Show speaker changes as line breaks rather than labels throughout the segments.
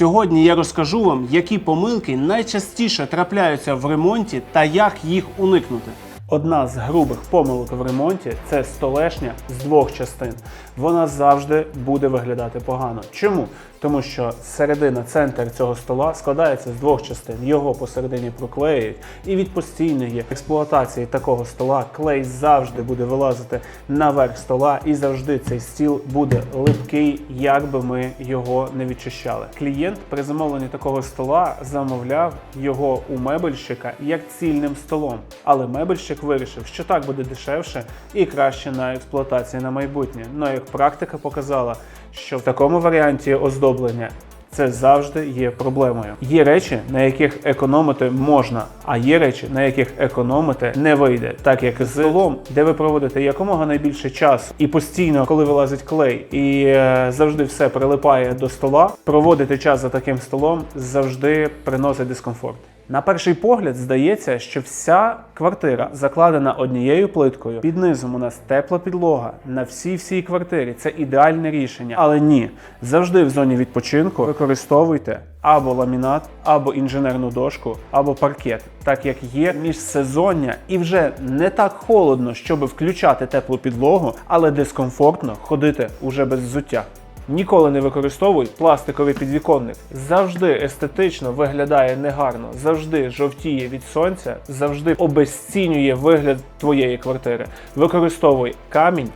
Сьогодні я розкажу вам, які помилки найчастіше трапляються в ремонті та як їх уникнути. Одна з грубих помилок в ремонті це столешня з двох частин. Вона завжди буде виглядати погано. Чому? Тому що середина, центр цього стола складається з двох частин. Його посередині проклеюють, і від постійної експлуатації такого стола клей завжди буде вилазити наверх стола, і завжди цей стіл буде липкий, як би ми його не відчищали. Клієнт при замовленні такого стола замовляв його у мебельщика як цільним столом, але мебельщик вирішив, що так буде дешевше і краще на експлуатації на майбутнє. Ну як практика показала, що в такому варіанті оздоблення це завжди є проблемою. Є речі, на яких економити можна, а є речі, на яких економити не вийде, так як з столом, де ви проводите якомога найбільше часу, і постійно, коли вилазить клей, і е, завжди все прилипає до стола. Проводити час за таким столом завжди приносить дискомфорт. На перший погляд здається, що вся квартира закладена однією плиткою. Під низом у нас тепла підлога на всій всій квартирі. Це ідеальне рішення. Але ні, завжди в зоні відпочинку використовуйте або ламінат, або інженерну дошку, або паркет, так як є міжсезоння і вже не так холодно, щоб включати теплу підлогу, але дискомфортно ходити уже без взуття. Ніколи не використовуй пластиковий підвіконник. Завжди естетично виглядає негарно, завжди жовтіє від сонця, завжди обезцінює вигляд твоєї квартири. Використовуй камінь,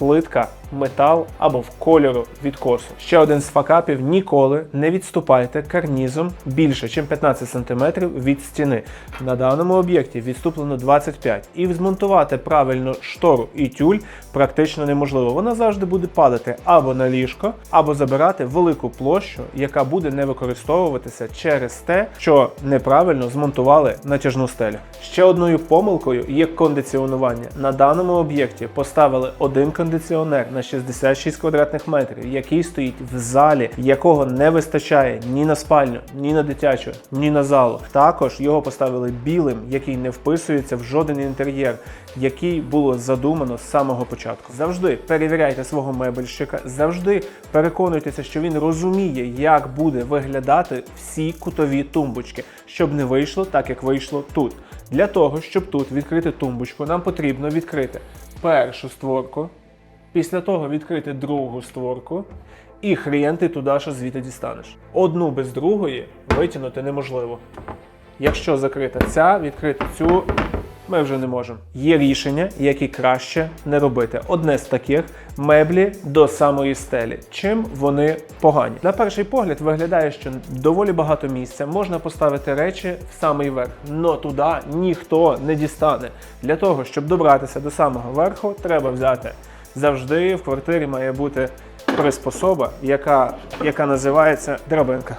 плитка, метал або в кольору відкосу. Ще один з факапів: ніколи не відступайте карнізом більше, ніж 15 см від стіни. На даному об'єкті відступлено 25 і змонтувати правильно штору і тюль практично неможливо. Вона завжди буде падати або на ліжко, або забирати велику площу, яка буде не використовуватися через те, що неправильно змонтували натяжну стелю. Ще одною помилкою є кондиціонування. На даному об'єкті поставили один кондиціонер на 66 квадратних метрів, який стоїть в залі, якого не вистачає ні на спальню, ні на дитячу, ні на залу. Також його поставили білим, який не вписується в жоден інтер'єр, який було задумано з самого початку. Завжди перевіряйте свого мебельщика, завжди переконуйтеся, що він розуміє, як буде виглядати всі кутові тумбочки, щоб не вийшло так, як вийшло тут. Для того, щоб тут відкрити тумбочку, нам потрібно відкрити першу створку, після того відкрити другу створку, і хрен ти туди, що звідти дістанеш. Одну без другої витягнути неможливо. Якщо закрита ця, відкрити цю ми вже не можемо. Є рішення, які краще не робити. Одне з таких меблі до самої стелі. Чим вони погані? На перший погляд виглядає, що доволі багато місця можна поставити речі в самий верх, но туди ніхто не дістане. Для того, щоб добратися до самого верху, треба взяти. Завжди в квартирі має бути приспособа, яка, яка називається драбинка.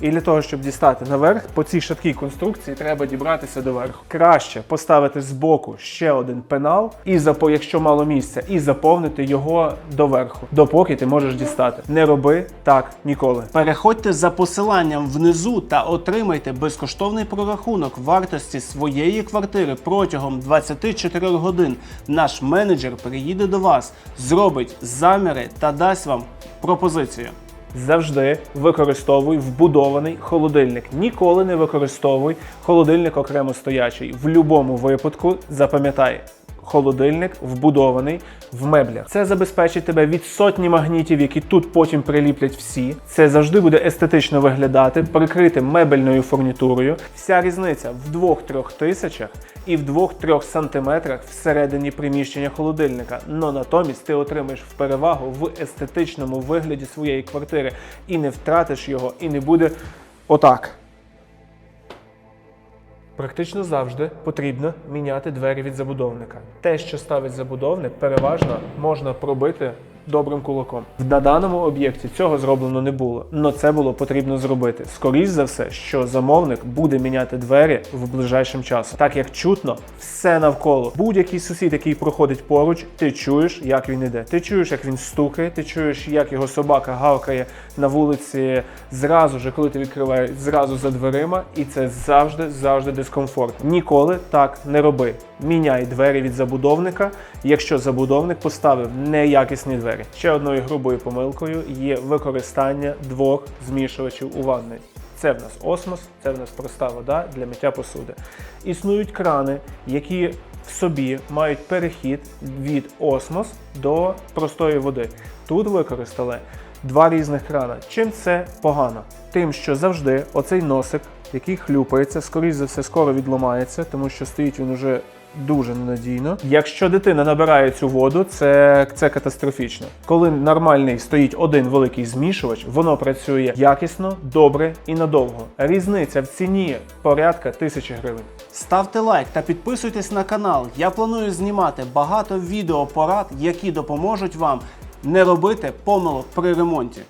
І для того, щоб дістати наверх, по цій шаткій конструкції треба дібратися до верху. Краще поставити збоку ще один пенал, і якщо мало місця, і заповнити його доверху, допоки ти можеш дістати. Не роби так ніколи. Переходьте за посиланням внизу та отримайте безкоштовний прорахунок вартості своєї квартири протягом 24 годин. Наш менеджер приїде до вас, зробить заміри та дасть вам пропозицію. Завжди використовуй вбудований холодильник. Ніколи не використовуй холодильник окремо стоячий. В будь-якому випадку запам'ятай. Холодильник вбудований в меблях. Це забезпечить тебе від сотні магнітів, які тут потім приліплять всі. Це завжди буде естетично виглядати, прикрити мебельною фурнітурою. Вся різниця в 2-3 тисячах і в 2-3 сантиметрах всередині приміщення холодильника. Но натомість ти отримаєш в перевагу в естетичному вигляді своєї квартири і не втратиш його, і не буде отак. Практично завжди потрібно міняти двері від забудовника. Те, що ставить забудовник, переважно можна пробити добрим кулаком. На даному об'єкті цього зроблено не було, але це було потрібно зробити. Скоріше за все, що замовник буде міняти двері в ближайшим часом, так як чутно все навколо. Будь-який сусід, який проходить поруч, ти чуєш, як він іде. Ти чуєш, як він стукає, ти чуєш, як його собака гавкає на вулиці зразу же, коли ти відкриваєш зразу за дверима, і це завжди, завжди дискомфорт. Ніколи так не роби. Міняй двері від забудовника, якщо забудовник поставив неякісні двері. Ще одною грубою помилкою є використання двох змішувачів у ванні. Це в нас осмос, це в нас проста вода для миття посуди. Існують крани, які в собі мають перехід від осмос до простої води. Тут використали два різних крана. Чим це погано? Тим, що завжди оцей носик, який хлюпається, скоріш за все, скоро відламається, тому що стоїть він уже дуже ненадійно. Якщо дитина набирає цю воду, це, це катастрофічно. Коли нормальний стоїть один великий змішувач, воно працює якісно, добре і надовго. Різниця в ціні порядка тисячі гривень. Ставте лайк та підписуйтесь на канал. Я планую знімати багато відеопорад, які допоможуть вам не робити помилок при ремонті.